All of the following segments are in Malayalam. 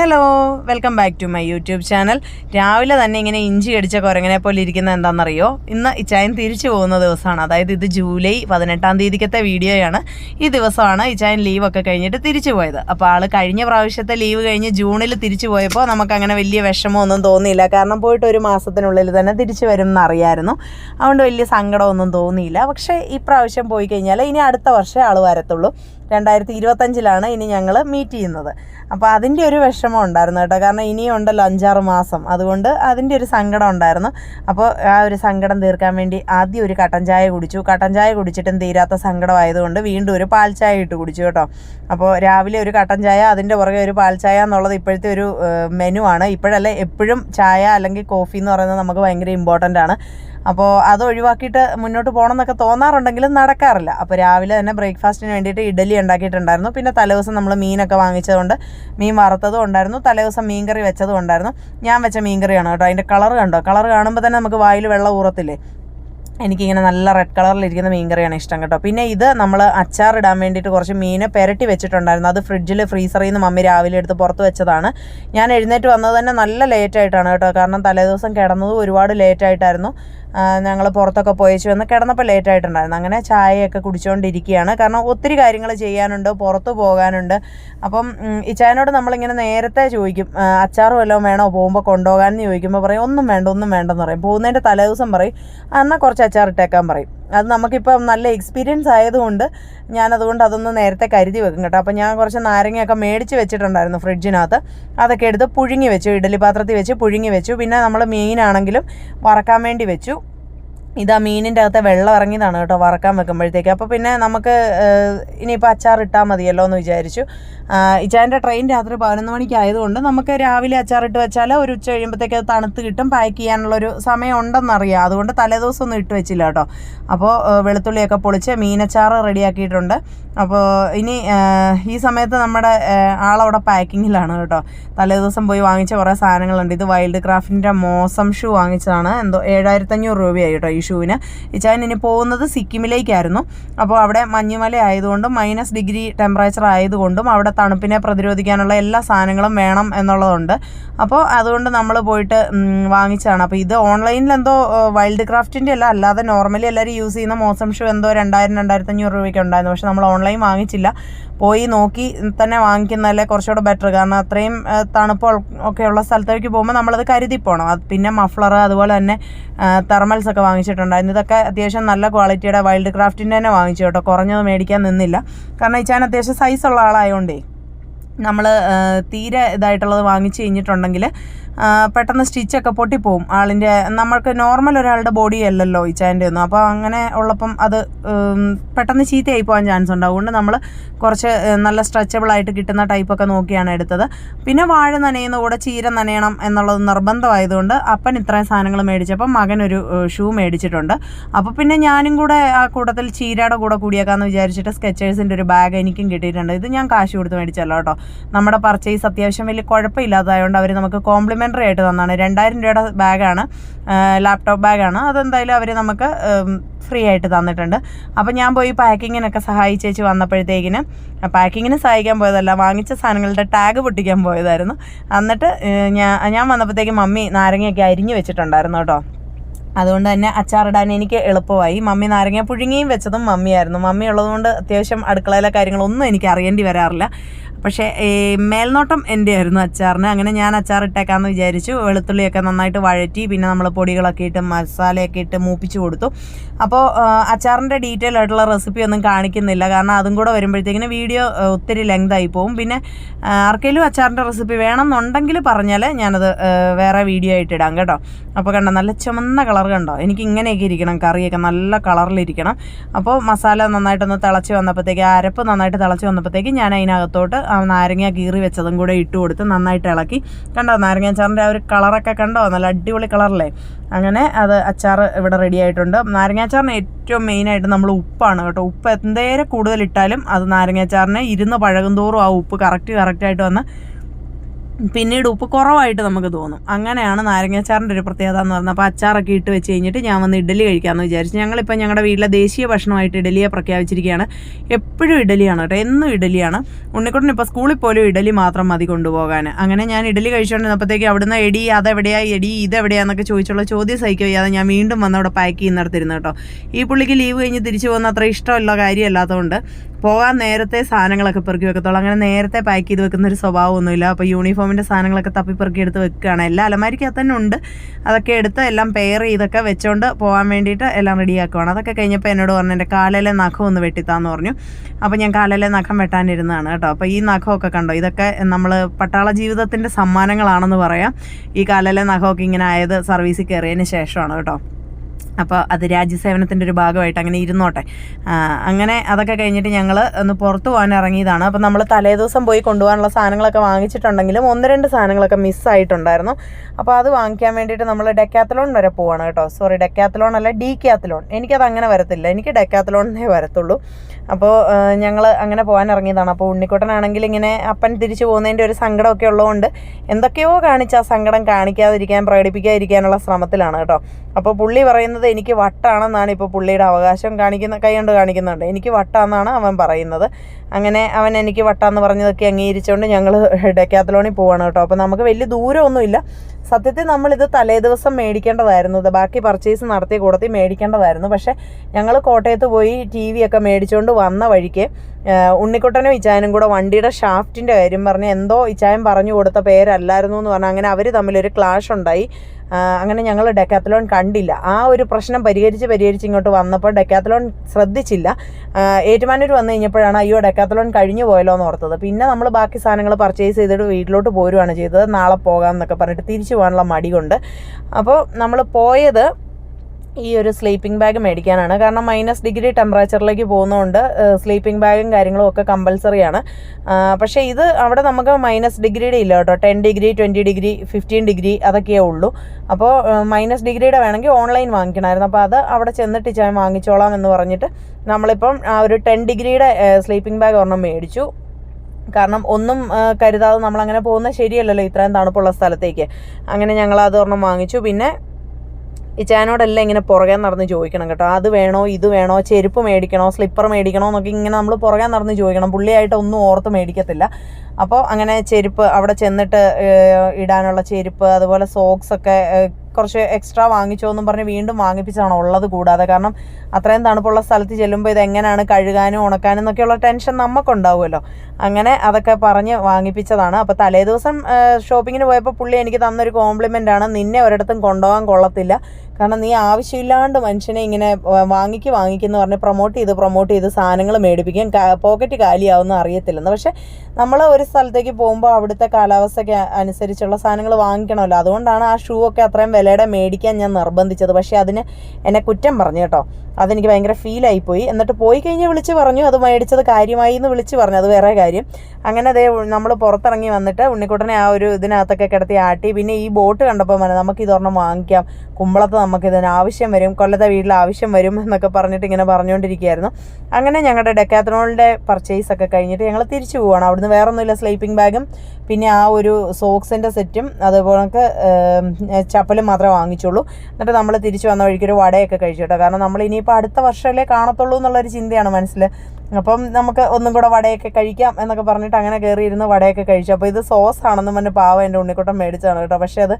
Hello welcome back to my YouTube channel രാവിലെ തന്നെ ഇങ്ങനെ ഇഞ്ചി അടിച്ച കുരങ്ങനെ പോലെ ഇരിക്കുന്നത് എന്താണെന്നറിയോ? ഇന്ന് ഇച്ചായൻ തിരിച്ചു പോകുന്ന ദിവസമാണ്. അതായത് ഇത് ജൂലൈ പതിനെട്ടാം തീയതിക്കത്തെ വീഡിയോയാണ്. ഈ ദിവസമാണ് ഇച്ചായൻ ഒക്കെ കഴിഞ്ഞിട്ട് തിരിച്ചു പോയത്. അപ്പോൾ ആൾ കഴിഞ്ഞ പ്രാവശ്യത്തെ ലീവ് കഴിഞ്ഞ് ജൂണിൽ തിരിച്ചു പോയപ്പോൾ നമുക്ക് അങ്ങനെ വലിയ വിഷമമൊന്നും തോന്നിയില്ല. കാരണം പോയിട്ട് ഒരു മാസത്തിനുള്ളിൽ തന്നെ തിരിച്ചു വരും എന്നറിയായിരുന്നു അതുകൊണ്ട് വലിയ സങ്കടമൊന്നും തോന്നിയില്ല. പക്ഷേ ഇപ്രാവശ്യം പോയി കഴിഞ്ഞാൽ ഇനി അടുത്ത വർഷമേ ആൾ വരത്തുള്ളൂ. രണ്ടായിരത്തി ഇരുപത്തഞ്ചിലാണ് ഇനി ഞങ്ങൾ മീറ്റ് ചെയ്യുന്നത്. അപ്പോൾ അതിന്റെ ഒരു വിഷമം ഉണ്ടായിരുന്നു കേട്ടോ. കാരണം ഇനിയും ഉണ്ടല്ലോ അഞ്ചാറ് മാസം. അതുകൊണ്ട് അതിന്റെ ഒരു സങ്കടം ഉണ്ടായിരുന്നു. അപ്പോൾ ആ ഒരു സങ്കടം തീർക്കാൻ വേണ്ടി ആദ്യം ഒരു കട്ടൻ ചായ കുടിച്ചു. കട്ടൻ ചായ കുടിച്ചിട്ടും തീരാത്ത സങ്കടമായതുകൊണ്ട് വീണ്ടും ഒരു പാൽ ചായ ഇട്ട് കുടിച്ചു കേട്ടോ. അപ്പോൾ രാവിലെ ഒരു കട്ടൻ ചായ അതിന്റെ പുറകെ ഒരു പാൽ ചായ എന്നുള്ളത് ഇപ്പോഴത്തെ ഒരു മെനു ആണ്. ഇപ്പോഴല്ലേ എപ്പോഴും ചായ അല്ലെങ്കിൽ കോഫി എന്ന് പറയുന്നത് നമുക്ക് ഭയങ്കര ഇമ്പോർട്ടന്റ് ആണ്. അപ്പോൾ അത് ഒഴിവാക്കിയിട്ട് മുന്നോട്ട് പോകണം എന്നൊക്കെ തോന്നാറുണ്ടെങ്കിലും നടക്കാറില്ല. അപ്പോൾ രാവിലെ തന്നെ ബ്രേക്ക്ഫാസ്റ്റിന് വേണ്ടിയിട്ട് ഇഡലി ഉണ്ടാക്കിയിട്ടുണ്ടായിരുന്നു. പിന്നെ തലേദിവസം നമ്മൾ മീനൊക്കെ വാങ്ങിച്ചതുകൊണ്ട് മീൻ വറുത്തതും ഉണ്ടായിരുന്നു. തലേദിവസം മീൻ കറി വെച്ചതും ഉണ്ടായിരുന്നു. ഞാൻ വെച്ച മീൻ കറിയാണ് കേട്ടോ. അതിന്റെ കളർ കണ്ടോ? കളർ കാണുമ്പോൾ തന്നെ നമുക്ക് വായിൽ വെള്ളം ഊറത്തില്ലേ? എനിക്കിങ്ങനെ നല്ല റെഡ് കളറിലിരിക്കുന്ന മീൻ കറിയാണ് ഇഷ്ടം കേട്ടോ. പിന്നെ ഇത് നമ്മൾ അച്ചാർ ഇടാൻ വേണ്ടിയിട്ട് കുറച്ച് മീൻ പെരട്ടി വെച്ചിട്ടുണ്ടായിരുന്നു. അത് ഫ്രിഡ്ജിൽ ഫ്രീസറിൽ നിന്ന് മമ്മി രാവിലെ എടുത്ത് പുറത്ത് വെച്ചതാണ്. ഞാൻ എഴുന്നേറ്റ് വന്നത് തന്നെ നല്ല ലേറ്റായിട്ടാണ് കേട്ടോ. കാരണം തലേദിവസം കിടന്നത് ഒരുപാട് ലേറ്റ് ആയിട്ടായിരുന്നു. ഞങ്ങൾ പുറത്തൊക്കെ പോയച്ചു വന്ന് കിടന്നപ്പോൾ ലേറ്റ് ആയിട്ടുണ്ടായിരുന്നു. അങ്ങനെ ചായയൊക്കെ കുടിച്ചുകൊണ്ടിരിക്കുകയാണ് കാരണം ഒത്തിരി കാര്യങ്ങൾ ചെയ്യാനുണ്ട് പുറത്ത് പോകാനുണ്ട്. അപ്പം ഇച്ചായനോട് നമ്മളിങ്ങനെ നേരത്തെ ചോദിക്കും അച്ചാറ് വല്ലതും വേണോ? പോകുമ്പോൾ കൊണ്ടുപോകാമെന്ന് ചോദിക്കുമ്പോൾ പറയും ഒന്നും വേണ്ട ഒന്നും വേണ്ടെന്ന് പറയും. പോകുന്നതിന്റെ തലേദിവസം പറയും എന്നാൽ കുറച്ച് അച്ചാർ ഇട്ടേക്കാൻ പറയും. അത് നമുക്കിപ്പം നല്ല എക്സ്പീരിയൻസ് ആയതുകൊണ്ട് ഞാനതുകൊണ്ട് അതൊന്ന് നേരത്തെ കരുതി വെക്കും കേട്ടോ. അപ്പോൾ ഞാൻ കുറച്ച് നാരങ്ങയൊക്കെ മേടിച്ച് വെച്ചിട്ടുണ്ടായിരുന്നു ഫ്രിഡ്ജിനകത്ത്. അതൊക്കെ എടുത്ത് പുഴുങ്ങി വെച്ചു ഇഡലി പാത്രത്തിൽ വെച്ച് പുഴുങ്ങി വെച്ചു. പിന്നെ നമ്മൾ മീനാണെങ്കിലും വറക്കാൻ വേണ്ടി വെച്ചു. ഇതാ മീനിന്റെ അകത്തെ വെള്ളം ഇറങ്ങിയതാണ് കേട്ടോ വറക്കാൻ വെക്കുമ്പോഴത്തേക്ക്. അപ്പോൾ പിന്നെ നമുക്ക് ഇനിയിപ്പോൾ അച്ചാർ ഇട്ടാൽ മതിയല്ലോ എന്ന് വിചാരിച്ചു. ഇച്ചാന്റെ ട്രെയിൻ രാത്രി പതിനൊന്ന് മണിക്ക് ആയതുകൊണ്ട് നമുക്ക് രാവിലെ അച്ചാർ ഇട്ട് വെച്ചാൽ ഒരു ഉച്ച കഴിയുമ്പോഴത്തേക്ക് അത് തണുത്ത് കിട്ടും. പാക്ക് ചെയ്യാനുള്ളൊരു സമയം ഉണ്ടെന്നറിയാം. അതുകൊണ്ട് തലേദിവസം ഒന്നും ഇട്ട് വെച്ചില്ല കേട്ടോ. അപ്പോൾ വെളുത്തുള്ളിയൊക്കെ പൊളിച്ച് മീനച്ചാർ റെഡിയാക്കിയിട്ടുണ്ട്. അപ്പോൾ ഇനി ഈ സമയത്ത് നമ്മുടെ ആളവിടെ പാക്കിങ്ങിലാണ് കേട്ടോ. തലേദിവസം പോയി വാങ്ങിച്ച കുറേ സാധനങ്ങളുണ്ട്. ഇത് വൈൽഡ് ക്രാഫ്റ്റിന്റെ മോസം ഷൂ വാങ്ങിച്ചതാണ്. എന്തോ ഏഴായിരത്തഞ്ഞൂറ് രൂപയായി കേട്ടോ ഈ ഷൂവിന്. ഇച്ചാൻ ഇനി പോകുന്നത് സിക്കിമിലേക്കായിരുന്നു. അപ്പോൾ അവിടെ മഞ്ഞുമല ആയതുകൊണ്ടും മൈനസ് ഡിഗ്രി ടെമ്പറേച്ചർ ആയതുകൊണ്ടും അവിടെ തണുപ്പിനെ പ്രതിരോധിക്കാനുള്ള എല്ലാ സാധനങ്ങളും വേണം എന്നുള്ളതുണ്ട്. അപ്പോൾ അതുകൊണ്ട് നമ്മൾ പോയിട്ട് വാങ്ങിച്ചതാണ്. അപ്പോൾ ഇത് ഓൺലൈനിൽ എന്തോ വൈൽഡ് ക്രാഫ്റ്റിന്റെ അല്ല അല്ലാതെ നോർമലി എല്ലാവരും യൂസ് ചെയ്യുന്ന മോസം ഷൂ എന്തോ രണ്ടായിരം രണ്ടായിരത്തഞ്ഞൂറ് രൂപയ്ക്ക് ഉണ്ടായിരുന്നു. പക്ഷേ നമ്മൾ ഓൺലൈൻ വാങ്ങിച്ചില്ല. പോയി നോക്കി തന്നെ വാങ്ങിക്കുന്നതല്ലേ കുറച്ചുകൂടെ ബെറ്റർ കാരണം അത്രയും തണുപ്പ് ഒക്കെ ഉള്ള സ്ഥലത്തേക്ക് പോകുമ്പോൾ നമ്മളത് കരുതി പോകണം അത് പിന്നെ മഫ്ലർ അതുപോലെ തന്നെ തെർമൽസ് ഒക്കെ വാങ്ങിച്ചിട്ടുണ്ടായിരുന്നു. ഇതൊക്കെ അത്യാവശ്യം നല്ല ക്വാളിറ്റിയുടെ വൈൽഡ് ക്രാഫ്റ്റിന്റെ തന്നെ വാങ്ങിച്ചു കേട്ടോ. കുറഞ്ഞത് മേടിക്കാൻ നിന്നില്ല. കാരണം ഇച്ചാൻ അത്യാവശ്യം സൈസുള്ള ആളായതുകൊണ്ടേ നമ്മൾ തീരെ ഇതായിട്ടുള്ളത് വാങ്ങിച്ചു കഴിഞ്ഞിട്ടുണ്ടെങ്കിൽ പെട്ടെന്ന് സ്റ്റിച്ചൊക്കെ പൊട്ടിപ്പോവും ആളിന്റെ നമ്മൾക്ക് നോർമൽ ഒരാളുടെ ബോഡി അല്ലല്ലോ ഇച്ചാന്റെ ഒന്നും. അപ്പോൾ അങ്ങനെ ഉള്ളപ്പം അത് പെട്ടെന്ന് ചീത്തയായി പോകാൻ ചാൻസ് ഉണ്ട്. അതുകൊണ്ട് നമ്മൾ കുറച്ച് നല്ല സ്ട്രെച്ചബിൾ ആയിട്ട് കിട്ടുന്ന ടൈപ്പൊക്കെ നോക്കിയാണ് എടുത്തത്. പിന്നെ വാഴ നനയുന്ന കൂടെ ചീര നനയണം എന്നുള്ളത് നിർബന്ധമായതുകൊണ്ട് അപ്പൻ ഇത്രയും സാധനങ്ങൾ മേടിച്ചപ്പം മകനൊരു ഷൂ മേടിച്ചിട്ടുണ്ട്. അപ്പോൾ പിന്നെ ഞാനും കൂടെ ആ കൂട്ടത്തിൽ ചീരയുടെ കൂടെ കൂടിയേക്കാന്ന് വിചാരിച്ചിട്ട് സ്കെച്ചേഴ്സിന്റെ ഒരു ബാഗ് എനിക്കും കിട്ടിയിട്ടുണ്ട്. ഇത് ഞാൻ കാശ് കൊടുത്ത് മേടിച്ചല്ലോ കേട്ടോ. നമ്മുടെ പർച്ചേസ് അത്യാവശ്യം വലിയ കുഴപ്പമില്ലാത്തതായതുകൊണ്ട് അവർ നമുക്ക് കോംപ്ലിമെന്റ് കോംപ്ലിമെന്ററി ആയിട്ട് തന്നാണ്. രണ്ടായിരം രൂപയുടെ ബാഗാണ്. ലാപ്ടോപ്പ് ബാഗാണ്. അതെന്തായാലും അവർ നമുക്ക് ഫ്രീ ആയിട്ട് തന്നിട്ടുണ്ട്. അപ്പോൾ ഞാൻ പോയി പാക്കിങ്ങിനൊക്കെ സഹായിച്ചേച്ച് വന്നപ്പോഴത്തേക്കിന് പാക്കിങ്ങിന് സഹായിക്കാൻ പോയതല്ല വാങ്ങിച്ച സാധനങ്ങളുടെ ടാഗ് പൊട്ടിക്കാൻ പോയതായിരുന്നു. എന്നിട്ട് ഞാൻ ഞാൻ വന്നപ്പോഴത്തേക്ക് മമ്മി നാരങ്ങയൊക്കെ അരിഞ്ഞു വെച്ചിട്ടുണ്ടായിരുന്നു കേട്ടോ. അതുകൊണ്ട് തന്നെ അച്ചാറിടാൻ എനിക്ക് എളുപ്പമായി. മമ്മി നാരങ്ങ പുഴുങ്ങിയും വെച്ചതും മമ്മിയായിരുന്നു. മമ്മി ഉള്ളതുകൊണ്ട് അത്യാവശ്യം അടുക്കളയിലെ കാര്യങ്ങളൊന്നും എനിക്ക് അറിയേണ്ടി വരാറില്ല. പക്ഷേ മേൽനോട്ടം എന്റെ ആയിരുന്നു അച്ചാറിന്. അങ്ങനെ ഞാൻ അച്ചാർ ഇട്ടേക്കാന്ന് വിചാരിച്ചു. വെളുത്തുള്ളിയൊക്കെ നന്നായിട്ട് വഴറ്റി പിന്നെ നമ്മൾ പൊടികളൊക്കെ ഇട്ട് മസാലയൊക്കെ ഇട്ട് മൂപ്പിച്ച് കൊടുത്തു. അപ്പോൾ അച്ചാറിന്റെ ഡീറ്റെയിൽ ആയിട്ടുള്ള റെസിപ്പി ഒന്നും കാണിക്കുന്നില്ല. കാരണം അതും കൂടെ വരുമ്പോഴത്തേക്കിന് വീഡിയോ ഒത്തിരി ലെങ്ത് ആയി പോകും പിന്നെ ആർക്കെങ്കിലും അച്ചാറിന്റെ റെസിപ്പി വേണമെന്നുണ്ടെങ്കിൽ പറഞ്ഞാൽ ഞാനത് വേറെ വീഡിയോ ആയിട്ട് ഇടാം കേട്ടോ. അപ്പോൾ കണ്ടോ നല്ല ചുമന്ന കളർ കണ്ടോ? എനിക്ക് ഇങ്ങനെയൊക്കെ ഇരിക്കണം കറിയൊക്കെ നല്ല കളറിലിരിക്കണം. അപ്പോൾ മസാല നന്നായിട്ടൊന്ന് തിളച്ച് വന്നപ്പോഴത്തേക്ക് അരപ്പ് നന്നായിട്ട് തിളച്ച് വന്നപ്പോഴത്തേക്ക് ഞാൻ അതിനകത്തോട്ട് നാരങ്ങ കീറി വെച്ചതും കൂടെ ഇട്ട് കൊടുത്ത് നന്നായിട്ട് ഇളക്കി. കണ്ടോ നാരങ്ങ അച്ചാറിന്റെ ആ ഒരു കളറൊക്കെ കണ്ടോ? നല്ല അടിപൊളി കളറല്ലേ? അങ്ങനെ അത് അച്ചാർ ഇവിടെ റെഡി ആയിട്ടുണ്ട്. നാരങ്ങാച്ചാറിന് ഏറ്റവും മെയിനായിട്ട് നമ്മൾ ഉപ്പാണ് കേട്ടോ. ഉപ്പ് എന്തേരെ കൂടുതൽ ഇട്ടാലും അത് നാരങ്ങാച്ചാറിന് ഇരുന്ന് പഴകും തോറും ആ ഉപ്പ് കറക്റ്റ് കറക്റ്റായിട്ട് വന്ന് പിന്നീട് ഉപ്പ് കുറവായിട്ട് നമുക്ക് തോന്നും. അങ്ങനെയാണ് നാരങ്ങാച്ചാറിന്റെ ഒരു പ്രത്യേകത എന്ന് പറഞ്ഞാൽ അപ്പോൾ അച്ചാറൊക്കെ ഇട്ട് വെച്ച് കഴിഞ്ഞിട്ട് ഞാൻ വന്ന് ഇഡലി കഴിക്കാമെന്ന് വിചാരിച്ചു. ഞങ്ങളിപ്പോൾ ഞങ്ങളുടെ വീട്ടിലെ ദേശീയ ഭക്ഷണമായിട്ട് ഇഡലിയെ പ്രഖ്യാപിച്ചിരിക്കുകയാണ്. എപ്പോഴും ഇഡലിയാണ് കേട്ടോ. എന്നും ഇഡലിയാണ് ഉണ്ണിക്കുട്ടൻ ഇപ്പോൾ സ്കൂളിൽ പോലും ഇഡലി മാത്രം മതി കൊണ്ടുപോകാൻ. അങ്ങനെ ഞാൻ ഇഡലി കഴിച്ചുകൊണ്ടിരുന്നപ്പോഴത്തേക്ക് അവിടുന്ന് എടി അതെവിടെയാ എടി ഇതെവിടെയാന്നൊക്കെ ചോദിച്ചുള്ള ചോദ്യം സഹിക്കുകയാതെ ഞാൻ വീണ്ടും വന്ന് അവിടെ പാക്ക് ചെയ്യുന്നിടത്തിരുന്നു കേട്ടോ. ഈ പുള്ളിക്ക് ലീവ് കഴിഞ്ഞ് തിരിച്ചു പോകുന്ന അത്ര ഇഷ്ടമുള്ള കാര്യമല്ലാത്തതുകൊണ്ട് പോകാൻ നേരത്തെ സാധനങ്ങളൊക്കെ പെറുക്കി വെക്കത്തുള്ളൂ. അങ്ങനെ നേരത്തെ പാക്ക് ചെയ്ത് വെക്കുന്ന ഒരു സ്വഭാവമൊന്നുമില്ല. അപ്പോൾ യൂണിഫോമിന്റെ സാധനങ്ങളൊക്കെ തപ്പിപ്പെറുക്കി എടുത്ത് വെക്കുകയാണ്. എല്ലാ അലമാരിക്കകത്ത് തന്നെ ഉണ്ട്. അതൊക്കെ എടുത്ത് എല്ലാം പെയർ ചെയ്തൊക്കെ വെച്ചുകൊണ്ട് പോകാൻ വേണ്ടിയിട്ട് എല്ലാം റെഡിയാക്കുവാണ് അതൊക്കെ കഴിഞ്ഞപ്പോൾ എന്നോട് പറഞ്ഞു എന്റെ കാലിലെ നഖം ഒന്ന് വെട്ടിത്താന്ന് പറഞ്ഞു. അപ്പോൾ ഞാൻ കാലിലെ നഖം വെട്ടാനിരുന്നതാണ് കേട്ടോ. അപ്പോൾ ഈ നഖമൊക്കെ കണ്ടോ? ഇതൊക്കെ നമ്മൾ പട്ടാള ജീവിതത്തിന്റെ സമ്മാനങ്ങളാണെന്ന് പറയാം. ഈ കാലിലെ നഖമൊക്കെ ഇങ്ങനെ ആയത് സർവീസിൽ കയറിയതിന് ശേഷമാണ് കേട്ടോ. അപ്പോൾ അത് രാജ്യസേവനത്തിന്റെ ഒരു ഭാഗമായിട്ട് അങ്ങനെ ഇരുന്നോട്ടെ. അങ്ങനെ അതൊക്കെ കഴിഞ്ഞിട്ട് ഞങ്ങൾ ഒന്ന് പുറത്ത് പോകാൻ ഇറങ്ങിയതാണ്. അപ്പോൾ നമ്മൾ തലേദിവസം പോയി കൊണ്ടുപോകാനുള്ള സാധനങ്ങളൊക്കെ വാങ്ങിച്ചിട്ടുണ്ടെങ്കിലും ഒന്ന് രണ്ട് സാധനങ്ങളൊക്കെ മിസ്സായിട്ടുണ്ടായിരുന്നു അപ്പോൾ അത് വാങ്ങിക്കാൻ വേണ്ടിയിട്ട് നമ്മൾ ഡെക്കാത്തലോൺ വരെ പോവാണ് കേട്ടോ. സോറി ഡെക്കാത്തലോൺ അല്ല ഡി ക്യാത്തലോൺ എനിക്കത് അങ്ങനെ വരത്തില്ല. എനിക്ക് ഡെക്കാത്തലോണേ വരത്തുള്ളൂ. അപ്പോൾ ഞങ്ങൾ അങ്ങനെ പോകാൻ ഇറങ്ങിയതാണ്. അപ്പോൾ ഉണ്ണിക്കുട്ടനാണെങ്കിൽ ഇങ്ങനെ അപ്പൻ തിരിച്ചു പോകുന്നതിന്റെ ഒരു സങ്കടമൊക്കെ ഉള്ളതുകൊണ്ട് എന്തൊക്കെയോ കാണിച്ച് ആ സങ്കടം കാണിക്കാതിരിക്കാൻ പ്രകടിപ്പിക്കാതിരിക്കാനുള്ള ശ്രമത്തിലാണ് കേട്ടോ. അപ്പോൾ പുള്ളി പറയുന്നത് എനിക്ക് വട്ടാണെന്നാണ് ഇപ്പോൾ പുള്ളിയുടെ അവകാശം കാണിക്കുന്ന കൈ കൊണ്ട് കാണിക്കുന്നുണ്ട്. എനിക്ക് വട്ടാണെന്നാണ് അവൻ പറയുന്നത്. അങ്ങനെ അവൻ എനിക്ക് വട്ടാന്ന് പറഞ്ഞതൊക്കെ അംഗീകരിച്ചുകൊണ്ട് ഞങ്ങൾ ഡെക്കാത്തലോണിൽ പോവാണ് കേട്ടോ. അപ്പോൾ നമുക്ക് വലിയ ദൂരമൊന്നുമില്ല. സത്യത്തിൽ നമ്മളിത് തലേ ദിവസം മേടിക്കേണ്ടതായിരുന്നു. ഇത് ബാക്കി പർച്ചേസ് നടത്തിയ കൂടത്തിൽ മേടിക്കേണ്ടതായിരുന്നു. പക്ഷേ ഞങ്ങൾ കോട്ടയത്ത് പോയി ടി വി ഒക്കെ മേടിച്ചുകൊണ്ട് വന്ന വഴിക്ക് ഉണ്ണിക്കുട്ടനും ഇച്ചായനും കൂടെ വണ്ടിയുടെ ഷാഫ്റ്റിന്റെ കാര്യം പറഞ്ഞ് എന്തോ ഇച്ചായൻ പറഞ്ഞു കൊടുത്ത പേരല്ലായിരുന്നു എന്ന് പറഞ്ഞാൽ അങ്ങനെ അവർ തമ്മിലൊരു ക്ലാഷ് ഉണ്ടായി. അങ്ങനെ ഞങ്ങൾ ഡെക്കാത്തലോൺ കണ്ടില്ല. ആ ഒരു പ്രശ്നം പരിഹരിച്ച് പരിഹരിച്ച് ഇങ്ങോട്ട് വന്നപ്പോൾ ഡെക്കാത്തലോൺ ശ്രദ്ധിച്ചില്ല. ഏറ്റുമാനൂർ വന്നു കഴിഞ്ഞപ്പോഴാണ് അയ്യോ ഡെക്കാത്തലോൺ കഴിഞ്ഞു പോയല്ലോ എന്ന് ഓർത്തത്. പിന്നെ നമ്മൾ ബാക്കി സാധനങ്ങൾ പർച്ചേസ് ചെയ്തിട്ട് വീട്ടിലോട്ട് പോരുവാണ് ചെയ്തത്. നാളെ പോകാം എന്നൊക്കെ പറഞ്ഞിട്ട് തിരിച്ചു പോകാനുള്ള മടി കൊണ്ട് അപ്പോൾ നമ്മൾ പോയത് ഈ ഒരു സ്ലീപ്പിംഗ് ബാഗ് മേടിക്കാനാണ്. കാരണം മൈനസ് ഡിഗ്രി ടെമ്പറേച്ചറിലേക്ക് പോകുന്നതുകൊണ്ട് സ്ലീപ്പിംഗ് ബാഗും കാര്യങ്ങളും ഒക്കെ കമ്പൽസറിയാണ് പക്ഷേ ഇത് അവിടെ നമുക്ക് മൈനസ് ഡിഗ്രിയുടെ ഇല്ല കേട്ടോ. Ten degree twenty degree fifteen degree അതൊക്കെയേ ഉള്ളൂ. അപ്പോൾ മൈനസ് ഡിഗ്രിയുടെ വേണമെങ്കിൽ ഓൺലൈൻ വാങ്ങിക്കണമായിരുന്നു. അപ്പോൾ അത് അവിടെ ചെന്നിട്ട് ഞാൻ വാങ്ങിച്ചോളാം എന്ന് പറഞ്ഞിട്ട് നമ്മളിപ്പം ആ ഒരു ടെൻ ഡിഗ്രിയുടെ സ്ലീപ്പിംഗ് ബാഗ് ഒരെണ്ണം മേടിച്ചു. കാരണം ഒന്നും കരുതാതെ നമ്മളങ്ങനെ പോകുന്നത് ശരിയല്ലല്ലോ ഇത്രയും തണുപ്പുള്ള സ്ഥലത്തേക്ക്. അങ്ങനെ ഞങ്ങൾ അത് ഒരെണ്ണം വാങ്ങിച്ചു. പിന്നെ ഇച്ചാനോടെല്ലാം ഇങ്ങനെ പുറകെ നടന്ന് ചോദിക്കണം കേട്ടോ. അത് വേണോ ഇത് വേണോ ചെരുപ്പ് മേടിക്കണോ സ്ലിപ്പർ മേടിക്കണോ എന്നൊക്കെ ഇങ്ങനെ നമ്മൾ പുറകെ നടന്ന് ചോദിക്കണം. പുള്ളിയായിട്ട് ഒന്നും ഓർത്ത് മേടിക്കത്തില്ല. അപ്പോൾ അങ്ങനെ ചെരുപ്പ് അവിടെ ചെന്നിട്ട് ഇടാനുള്ള ചെരുപ്പ് അതുപോലെ സോക്സ് ഒക്കെ കുറച്ച് എക്സ്ട്രാ വാങ്ങിച്ചോ എന്നും പറഞ്ഞ് വീണ്ടും വാങ്ങിപ്പിച്ചാണ് ഉള്ളത് കൂടാതെ. കാരണം അത്രയും തണുപ്പുള്ള സ്ഥലത്ത് ചെല്ലുമ്പോൾ ഇത് എങ്ങനെയാണ് കഴുകാനും ഉണക്കാനും എന്നൊക്കെയുള്ള ടെൻഷൻ നമുക്കുണ്ടാവുമല്ലോ അങ്ങനെ അതൊക്കെ പറഞ്ഞ് വാങ്ങിപ്പിച്ചതാണ്. അപ്പോൾ തലേദിവസം ഷോപ്പിങ്ങിന് പോയപ്പോൾ പുള്ളി എനിക്ക് തന്നൊരു കോംപ്ലിമെന്റ് ആണ്. നിന്നെ ഒരിടത്തും കൊണ്ടുപോകാൻ കൊള്ളത്തില്ല. കാരണം നീ ആവശ്യമില്ലാണ്ട് മനുഷ്യനെ ഇങ്ങനെ വാങ്ങിക്ക് വാങ്ങിക്കുന്നു പറഞ്ഞ് പ്രൊമോട്ട് ചെയ്ത് പ്രൊമോട്ട് ചെയ്ത് സാധനങ്ങൾ മേടിപ്പിക്കാൻ പോക്കറ്റ് കാലിയാവുന്ന അറിയത്തില്ലെന്ന്. പക്ഷേ നമ്മൾ ഒരു സ്ഥലത്തേക്ക് പോകുമ്പോൾ അവിടുത്തെ കാലാവസ്ഥയ്ക്ക് അനുസരിച്ചുള്ള സാധനങ്ങൾ വാങ്ങിക്കണമല്ലോ. അതുകൊണ്ടാണ് ആ ഷൂ ഒക്കെ അത്രയും വിലയുടെ മേടിക്കാൻ ഞാൻ നിർബന്ധിച്ചത്. പക്ഷേ അതിന് എന്നെ കുറ്റം പറഞ്ഞു കേട്ടോ. അതെനിക്ക് ഭയങ്കര ഫീലായിപ്പോയി എന്നിട്ട് പോയി കഴിഞ്ഞ് വിളിച്ച് പറഞ്ഞു. അത് മേടിച്ചത് കാര്യമായി എന്ന് വിളിച്ച് പറഞ്ഞു. അത് വേറെ കാര്യം. അങ്ങനെ അതേ നമ്മൾ പുറത്തിറങ്ങി വന്നിട്ട് ഉണ്ണിക്കുട്ടനെ ആ ഒരു ഇതിനകത്തൊക്കെ കിടത്തി ആട്ടി. പിന്നെ ഈ ബോട്ട് കണ്ടപ്പോൾ നമുക്ക് ഇതൊരെണ്ണം വാങ്ങിക്കാം. കുമ്പളത്ത് നമുക്ക് ഇതിന് ആവശ്യം വരും കൊല്ലത്തെ വീട്ടിൽ ആവശ്യം വരും എന്നൊക്കെ പറഞ്ഞിട്ട് ഇങ്ങനെ പറഞ്ഞുകൊണ്ടിരിക്കുകയായിരുന്നു. അങ്ങനെ ഞങ്ങളുടെ ഡെക്കാത്തനോളിന്റെ പർച്ചേസ് ഒക്കെ കഴിഞ്ഞിട്ട് ഞങ്ങൾ തിരിച്ചു പോവുകയാണ് അവിടുന്ന് വേറെ ഒന്നുമില്ല സ്ലീപ്പിംഗ് ബാഗും പിന്നെ ആ ഒരു സോക്സിന്റെ സെറ്റും അതുപോലെ ചപ്പലും മാത്രമേ വാങ്ങിച്ചുള്ളൂ. എന്നിട്ട് നമ്മൾ തിരിച്ചു വന്ന വഴിക്കൊരു വടയൊക്കെ കഴിച്ചു കേട്ടോ. കാരണം നമ്മൾ ഇനിയിപ്പോൾ അടുത്ത വർഷമല്ലേ കാണത്തുള്ളൂ എന്നുള്ളൊരു ചിന്തയാണ് മനസ്സിൽ. അപ്പം നമുക്ക് ഒന്നും കൂടെ വടയൊക്കെ കഴിക്കാം എന്നൊക്കെ പറഞ്ഞിട്ട് അങ്ങനെ കയറിയിരുന്ന് വടയൊക്കെ കഴിച്ചു. അപ്പോൾ ഇത് സോസ് ആണെന്ന് പറഞ്ഞ് പാവ എന്റെ ഉണ്ണിക്കുട്ടം മേടിച്ചാണ് കേട്ടോ. പക്ഷേ അത്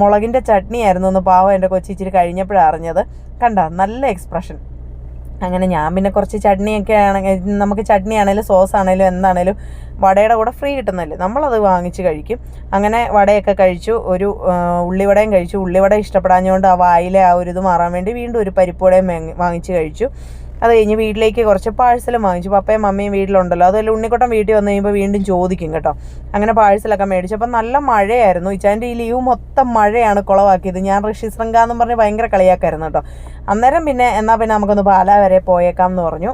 മുളകിന്റെ ചട്നി ആയിരുന്നു എന്ന് പാവ എന്റെ കൊച്ചി കൊച്ചിച്ചിരി കഴിഞ്ഞപ്പോഴാണ് അറിഞ്ഞത്. കണ്ട നല്ല എക്സ്പ്രഷൻ അങ്ങനെ ഞാൻ പിന്നെ കുറച്ച് ചട്നിയൊക്കെ ആണെങ്കിൽ നമുക്ക് ചട്നി ആണെങ്കിലും സോസ് ആണെങ്കിലും എന്താണേലും വടയുടെ കൂടെ ഫ്രീ കിട്ടുന്നില്ലേ നമ്മളത് വാങ്ങിച്ച് കഴിക്കും. അങ്ങനെ വടയൊക്കെ കഴിച്ചു. ഒരു ഉള്ളിവടയും കഴിച്ചു. ഉള്ളിവട ഇഷ്ടപ്പെടാഞ്ഞുകൊണ്ട് ആ വായിലെ ആ ഒരു ഇത് മാറാൻ വേണ്ടി വീണ്ടും ഒരു പരിപ്പുവടയും വാങ്ങിച്ച് കഴിച്ചു. അത് കഴിഞ്ഞ് വീട്ടിലേക്ക് കുറച്ച് പാഴ്സലും വാങ്ങിച്ചു. പപ്പയും മമ്മിയും വീട്ടിലുണ്ടല്ലോ. അതുപോലെ ഉണ്ണിക്കുട്ടൻ വീട്ടിൽ വന്നു കഴിയുമ്പോൾ വീണ്ടും ചോദിക്കും കേട്ടോ. അങ്ങനെ പാഴ്സലൊക്കെ മേടിച്ചു. അപ്പം നല്ല മഴയായിരുന്നു. ഇച്ചാന്റെ ഈ ലീവ് മൊത്തം മഴയാണ് കുളവാക്കിയത്. ഞാൻ ഋഷി ശൃംഗ എന്ന് പറഞ്ഞ് ഭയങ്കര കളിയാക്കായിരുന്നു കേട്ടോ. അന്നേരം പിന്നെ എന്നാൽ പിന്നെ നമുക്കൊന്ന് പാലാ വരെ പോയേക്കാം എന്ന് പറഞ്ഞു.